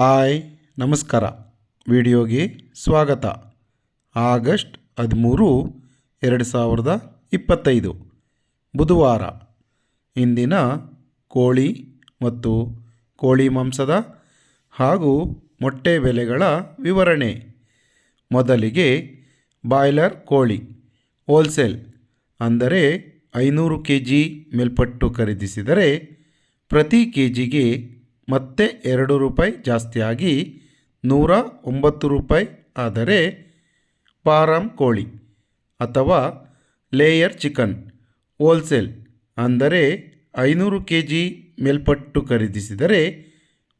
Hi, ನಮಸ್ಕಾರ. ವಿಡಿಯೋಗೆ ಸ್ವಾಗತ. ಆಗಸ್ಟ್ ಹದಿಮೂರು, ಎರಡು ಸಾವಿರದ ಇಪ್ಪತ್ತೈದು. ಬುಧವಾರ. ಇಂದಿನ ಕೋಳಿ ಮತ್ತು ಕೋಳಿ ಮಾಂಸದ ಹಾಗೂ ಮೊಟ್ಟೆ ಬೆಲೆಗಳ ವಿವರಣೆ. ಮೊದಲಿಗೆ ಬಾಯ್ಲರ್ ಕೋಳಿ, ಹೋಲ್ಸೇಲ್, ಅಂದರೆ ಐನೂರು ಕೆ ಜಿ ಮೇಲ್ಪಟ್ಟು ಖರೀದಿಸಿದರೆ ಪ್ರತಿ ಕೆ ಜಿಗೆ ಮತ್ತೆ ಎರಡು ರೂಪಾಯಿ ಜಾಸ್ತಿಯಾಗಿ ನೂರ ಒಂಬತ್ತು ರೂಪಾಯಿ ಆದರೆ ಪಾರಂ ಕೋಳಿ ಅಥವಾ ಲೇಯರ್ ಚಿಕನ್ ಹೋಲ್ಸೇಲ್ ಅಂದರೆ ಐನೂರು ಕೆ ಜಿ ಮೇಲ್ಪಟ್ಟು ಖರೀದಿಸಿದರೆ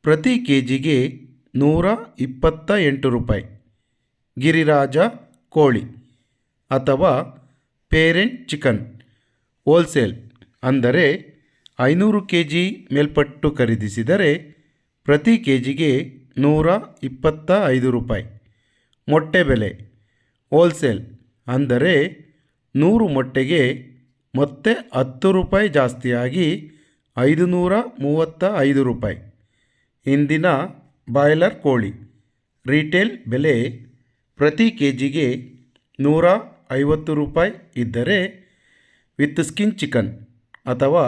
ಪ್ರತಿ ಕೆ ಜಿಗೆ ನೂರ ಇಪ್ಪತ್ತ ಎಂಟು ರೂಪಾಯಿ. ಗಿರಿರಾಜ ಕೋಳಿ ಅಥವಾ ಪೇರೆಂಟ್ ಚಿಕನ್ ಹೋಲ್ಸೇಲ್ ಅಂದರೆ ಐನೂರು ಕೆ ಜಿ ಮೇಲ್ಪಟ್ಟು ಖರೀದಿಸಿದರೆ ಪ್ರತಿ ಕೆ ಜಿಗೆ ನೂರ ಇಪ್ಪತ್ತ ಐದು ರೂಪಾಯಿ. ಮೊಟ್ಟೆ ಬೆಲೆ, ಹೋಲ್ಸೇಲ್ ಅಂದರೆ ನೂರು ಮೊಟ್ಟೆಗೆ ಮತ್ತೆ ಹತ್ತು ರೂಪಾಯಿ ಜಾಸ್ತಿಯಾಗಿ ಐದು ನೂರ ಮೂವತ್ತ ಐದು ರೂಪಾಯಿ. ಇಂದಿನ ಬಾಯ್ಲರ್ ಕೋಳಿ, ರೀಟೇಲ್ ಬೆಲೆ ಪ್ರತಿ ಕೆ ಜಿಗೆ ನೂರ ಐವತ್ತು ರೂಪಾಯಿ ಇದ್ದರೆ ವಿತ್ ಸ್ಕಿನ್ ಚಿಕನ್ ಅಥವಾ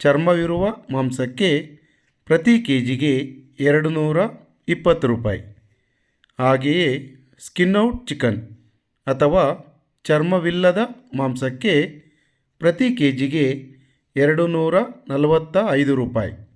ಚರ್ಮವಿರುವ ಮಾಂಸಕ್ಕೆ ಪ್ರತಿ ಕೆ ಜಿಗೆ ಎರಡು ನೂರ ಇಪ್ಪತ್ತು ರೂಪಾಯಿ. ಹಾಗೆಯೇ ಸ್ಕಿನ್ ಔಟ್ ಚಿಕನ್ ಅಥವಾ ಚರ್ಮವಿಲ್ಲದ ಮಾಂಸಕ್ಕೆ ಪ್ರತಿ ಕೆ ಜಿಗೆ ಎರಡು ನೂರ ನಲವತ್ತ ಐದು ರೂಪಾಯಿ.